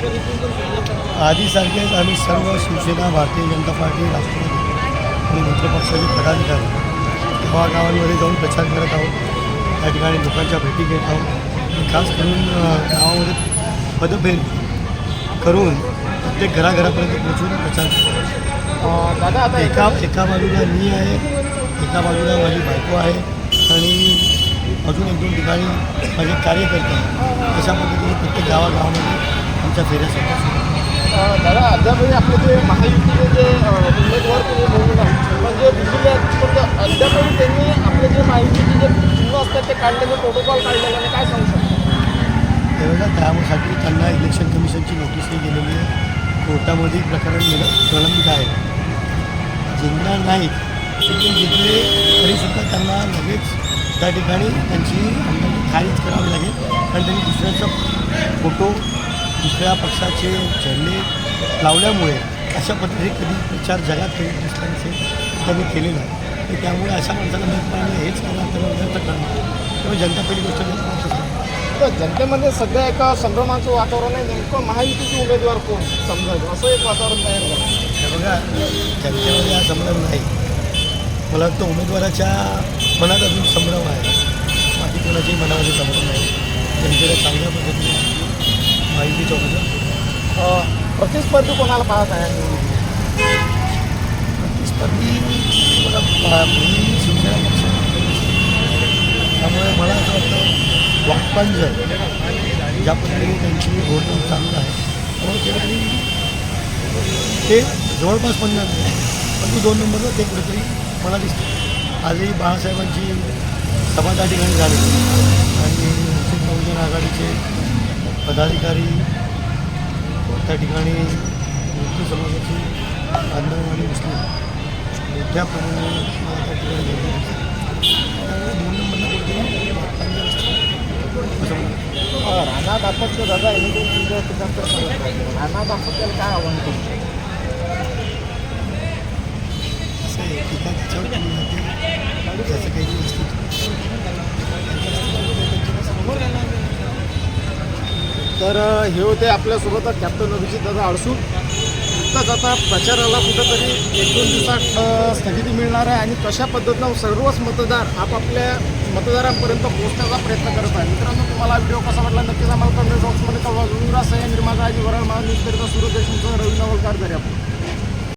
आधीसारखेच आम्ही सर्व शिवसेना भारतीय जनता पार्टी राष्ट्रवादी आणि मित्रपक्षाचे पदाधिकारी. गावागावांमध्ये जाऊन प्रचार करत आहोत. त्या ठिकाणी लोकांच्या भेटी घेत आहोत. खास करून गावामध्ये पदफेर करून प्रत्येक घराघरापर्यंत पोहोचून प्रचार करतो अं, दादा आता एका एका बाजूला मी आहे एका बाजूला माझी बायको आहे आणि अजून एक दोन ठिकाणी माझे कार्यकर्ते आहेत. अशा पद्धतीने प्रत्येक गावागावामध्ये आमच्या फेऱ्या. अं, दादा अद्यापही आपले जे महायुतीचे जे उमेदवार म्हणून म्हणजे दिल्लीला अद्यापही त्यांनी आपले जे महायुतीचे जे चिन्ह असतात ते काढलेले प्रोटोकॉल काढलेला आणि काय सांगू शकता? त्यावेळेला त्यासाठी त्यांना इलेक्शन कमिशनची नोटीसही गेलेली आहे. कोर्टामध्ये प्रकरण प्रलंबित आहे. जिंकणार नाहीत पण जिंकले तरीसुद्धा त्यांना लगेच त्या ठिकाणी त्यांची खारीज करावी लागेल. कारण त्यांनी दुसऱ्याचा फोटो दुसऱ्या पक्षाचे झेंडे लावल्यामुळे अशा पद्धतीने कधी प्रचार जगात कधी दिसला नसेल त्यांनी केलेला आहे तर त्यामुळे अशा माणसाला मत पाहिजे हेच करणार तर व्यर्थ करणार त्यामुळे जनता पहिली गोष्ट जनता तर जनतेमध्ये सध्या एका संभ्रमाचं वातावरण आहे. नेमकं महायुतीचे उमेदवार कोण? समजायचं असं एक वातावरण तयार झालं. हे बघा जनतेमध्ये हा संभ्रम नाही. मला वाटतं उमेदवाराच्या मनात अजून संभ्रम आहे. बाकी कोणाच्याही मनामध्ये संभ्रम नाही. जनतेला चांगल्या पद्धतीने माहितीचं प्रतिस्पर्धी कोणाला पाहत आहे? प्रतिस्पर्धी मला मी शिवसेना पक्ष. त्यामुळे मला असं वाटतं वाकपांजर ज्या पद्धतीने त्यांची घोषणा चांगलं आहे त्यामुळे ते जवळपास म्हणणार नाही. परंतु दोन नंबरला ते कुठेतरी मला दिसतं आजही बाळासाहेबांची सभा त्या ठिकाणी झाली. आणि वंचित बहुजन आघाडीचे पदाधिकारी त्या ठिकाणी हिंदू समाजाची आंदोलन आणि मुस्लिम मोठ्या प्रमाणावर त्या ठिकाणी राणा दादा दाम्पत्याला काय आव्हान तुमचं असं आहे की त्या त्याच्यावर काही व्यवस्थित तर हे होते आपल्यासोबत कॅप्टन अभिजित दादा अडसूळ नुकताच आता प्रचाराला कुठंतरी एक दोन दिवसात स्थगिती मिळणार आहे आणि कशा पद्धतीनं सर्वच मतदार आपापल्या मतदारांपर्यंत पोहोचण्याचा प्रयत्न करत आहे मित्रांनो तुम्हाला व्हिडिओ कसा वाटला? नक्कीच आम्हाला कमेंट बॉक्समध्ये कळवा. विरासह निर्माता आजी वराळ महान्यूज करिता सुरू देशमुख रवी नवलकार दर्यापूर.